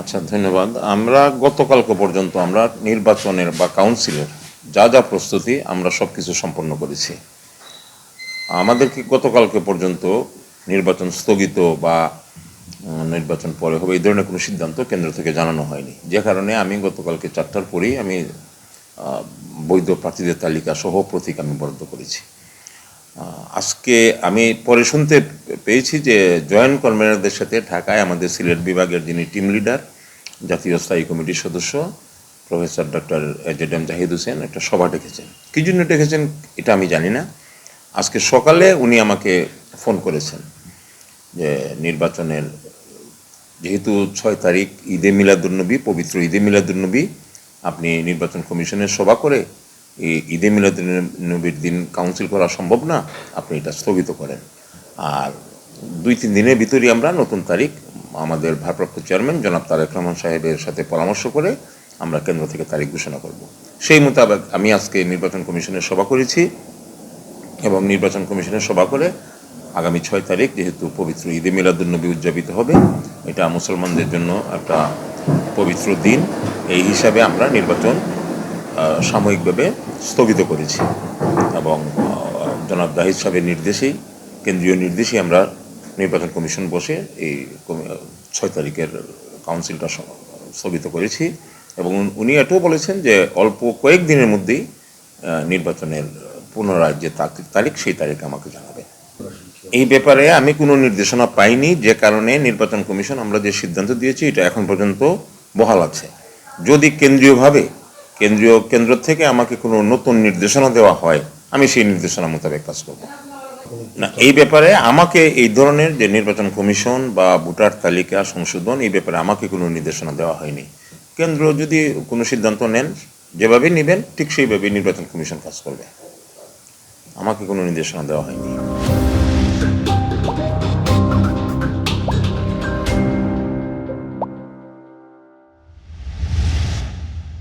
আচ্ছা ধন্যবাদ। আমরা গতকালকে পর্যন্ত আমরা নির্বাচনের বা কাউন্সিলের যা যা প্রস্তুতি আমরা সব কিছু সম্পন্ন করেছি। আমাদেরকে গতকালকে পর্যন্ত নির্বাচন স্থগিত বা নির্বাচন পরে হবে এই ধরনের কোনো সিদ্ধান্ত কেন্দ্র থেকে জানানো হয়নি। যে কারণে আমি গতকালকে চারটার পরেই আমি বৈধ প্রার্থীদের তালিকা সহ প্রতীক আমি বরাদ্দ করেছি। আজকে আমি পরে শুনতে পেয়েছি যে জয়েন্ট কনভেনারদের সাথে ঢাকায় আমাদের সিলেট বিভাগের যিনি টিম লিডার, জাতীয় স্থায়ী কমিটির সদস্য, professor doctor Z M Zahid Hossain একটা সভা ডেকেছেন। কী জন্য ডেকেছেন এটা আমি জানি না। আজকে সকালে উনি আমাকে ফোন করেছেন যে নির্বাচনের যেহেতু ছয় তারিখ ঈদে মিলাদুন্নবী পবিত্র ঈদে মিলাদুন্নবী আপনি নির্বাচন কমিশনের সভা করে ঈদে মিলাদুন্নবীর দিন কাউন্সিল করা সম্ভব না, আপনি এটা স্থগিত করেন। আর দুই তিন দিনের ভিতরেই আমরা নতুন তারিখ আমাদের ভারপ্রাপ্ত চেয়ারম্যান জনাব তারেক রহমান সাহেবের সাথে পরামর্শ করে আমরা কেন্দ্র থেকে তারিখ ঘোষণা করব। সেই মোতাবেক আমি আজকে নির্বাচন কমিশনের সভা করেছি এবং নির্বাচন কমিশনের সভা করে আগামী ছয় তারিখ যেহেতু পবিত্র ঈদে মিলাদুন্নবী উদযাপিত হবে, এটা মুসলমানদের জন্য একটা পবিত্র দিন। এই হিসাবে আমরা নির্বাচন সাময়িকভাবে স্থগিত করেছি এবং জনাব জাহিদ সাহেবের নির্দেশেই, কেন্দ্রীয় নির্দেশেই আমরা নির্বাচন কমিশন বসে এই ছয় তারিখের কাউন্সিলটা স্থগিত করেছি এবং উনি এটাও বলেছেন যে অল্প কয়েক দিনের মধ্যেই নির্বাচনের পুনরায় যে তারিখ সেই তারিখ আমাকে জানাবে। এই ব্যাপারে আমি কোনো নির্দেশনা পাইনি, যে কারণে নির্বাচন কমিশন আমরা যে সিদ্ধান্ত দিয়েছি, এটা এখন পর্যন্ত বহাল আছে। যদি কেন্দ্রীয়ভাবে কেন্দ্রীয় কেন্দ্র থেকে আমাকে কোনো নতুন নির্দেশনা দেওয়া হয়, আমি সেই নির্দেশনা মোতাবেক কাজ করব। না, এই ব্যাপারে আমাকে এই ধরনের যে নির্বাচন কমিশন বা ভোটার তালিকা সংশোধন, এই ব্যাপারে আমাকে কোনো নির্দেশনা দেওয়া হয়নি। কেন্দ্র যদি কোনো সিদ্ধান্ত নেন যেভাবে নেবেন, ঠিক সেইভাবে নির্বাচন কমিশন কাজ করবে। আমাকে কোনো নির্দেশনা দেওয়া হয়নি।